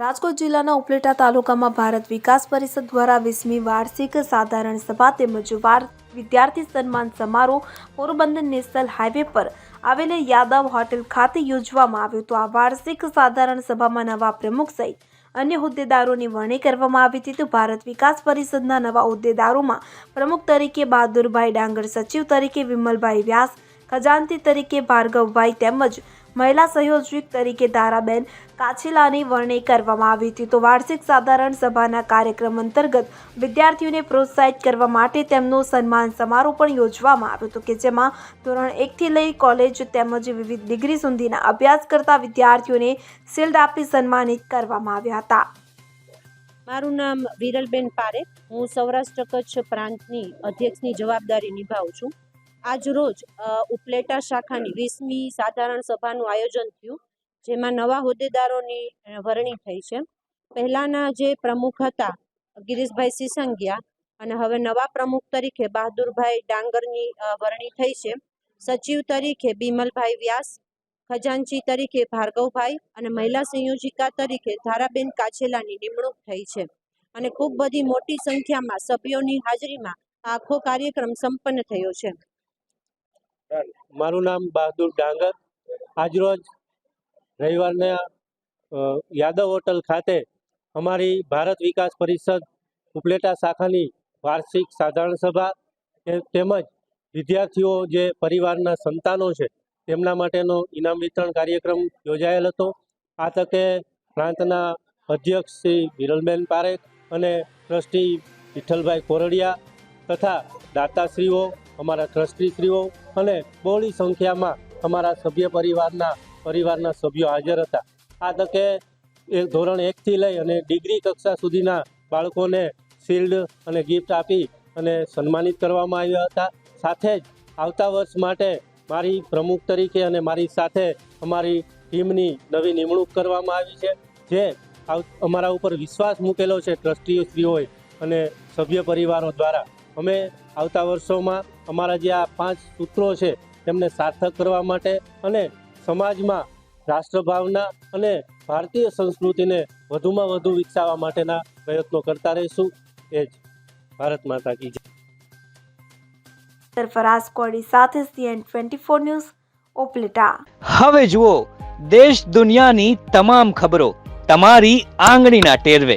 રાજકોટ જિલ્લાના ઉપલેટા તાલુકામાં ભારત વિકાસ પરિષદ દ્વારા વીસમી વાર્ષિક સાધારણ સભા તેમજ વિદ્યાર્થી સન્માન સમારોહ પોરબંદર નેશનલ હાઈવે પર આવેલી યાદવ હોટેલ ખાતે યોજવામાં આવ્યો તો આ વાર્ષિક સાધારણ સભામાં નવા પ્રમુખ સહિત અન્ય હોદ્દેદારોની વરણી કરવામાં આવી હતી. તો ભારત વિકાસ પરિષદના નવા હોદ્દેદારોમાં પ્રમુખ તરીકે બહાદુરભાઈ ડાંગર, સચિવ તરીકે વિમલભાઈ વ્યાસ ખજાનતી તરીકે ભાર્ગવભાઈ તેમજ મહિલા સંયોજક તરીકે ધારાબેન કાછીલાની વરણી કરવામાં આવી હતી. તો વાર્ષિક સાધારણ સભાના કાર્યક્રમ અંતર્ગત વિદ્યાર્થીઓને પ્રોત્સાહિત કરવા માટે તેમનો સન્માન સમારોહ પણ યોજવામાં આવ્યો હતો કે જેમાં ધોરણ એકથી લઈ કોલેજ તેમજ વિવિધ ડિગ્રી સુધીના અભ્યાસ કરતા વિદ્યાર્થીઓને શિલ્ડ આપી સન્માનિત કરવામાં આવ્યા હતા. મારું નામ વિરલબેન પારેખ. હું સૌરાષ્ટ્ર કચ્છ પ્રાંતની અધ્યક્ષની જવાબદારી નિભાવું છું. આજ રોજ ઉપલેટા શાખાની વીસમી સાધારણ સભાનું આયોજન થયું, જેમાં નવા હોદ્દેદારોની વરણી થઈ છે. પહેલાંના જે પ્રમુખ હતા, ગિરીશભાઈ સિસંગિયા અને હવે નવા પ્રમુખ તરીકે બહાદુરભાઈ ડાંગરની વરણી થઈ છે. સચિવ તરીકે બિમલભાઈ વ્યાસ, ખજાનચી તરીકે ભાર્ગવભાઈ અને મહિલા સંયોજિકા તરીકે ધારાબેન કાછેલાની નિમણૂક થઈ છે. અને ખૂબ બધી મોટી સંખ્યામાં સભ્યોની હાજરીમાં આખો કાર્યક્રમ સંપન્ન થયો છે. મારું નામ બહાદુર ડાંગર. આજરોજ રવિવારના યાદવ હોટલ ખાતે અમારી ભારત વિકાસ પરિષદ ઉપલેટા શાખાની વાર્ષિક સાધારણ સભા તેમજ વિદ્યાર્થીઓ જે પરિવારના સંતાનો છે, તેમના માટેનો ઇનામ વિતરણ કાર્યક્રમ યોજાયેલ હતો. આ તકે પ્રાંતના અધ્યક્ષ શ્રી વિરલબેન પારેખ અને ટ્રસ્ટી વિઠ્ઠલભાઈ કોરડિયા તથા દાતાશ્રીઓ અમારા ટ્રસ્ટીશ્રીઓ અને બહોળી સંખ્યામાં અમારા સભ્ય પરિવારના પરિવારના સભ્યો હાજર હતા. આ તકે એ ધોરણ એકથી લઈ અને ડિગ્રી કક્ષા સુધીના બાળકોને શિલ્ડ અને ગિફ્ટ આપી અને સન્માનિત કરવામાં આવ્યા હતા. સાથે જ આવતા વર્ષ માટે મારી પ્રમુખ તરીકે અને મારી સાથે અમારી ટીમની નવી નિમણૂક કરવામાં આવી છે, જે અમારા ઉપર વિશ્વાસ મૂકેલો છે ટ્રસ્ટીઓ શ્રીઓએ અને સભ્ય પરિવારો દ્વારા. અમે આવતા વર્ષોમાં અમારા જે આ પાંચ સૂત્રો છે તેમને સાર્થક કરવા માટે અને સમાજમાં રાષ્ટ્રભાવના અને ભારતીય સંસ્કૃતિને વધુમાં વધુ વિકસાવવા માટેના પ્રયત્નો કરતા રહીશું. એ જ ભારત માતા કી જય. સરફરાઝ કોડી સાથે CN twenty four news Upleta હવે જુઓ દેશ દુનિયાની તમામ ખબરો તમારી આંગળીના ટેરવે.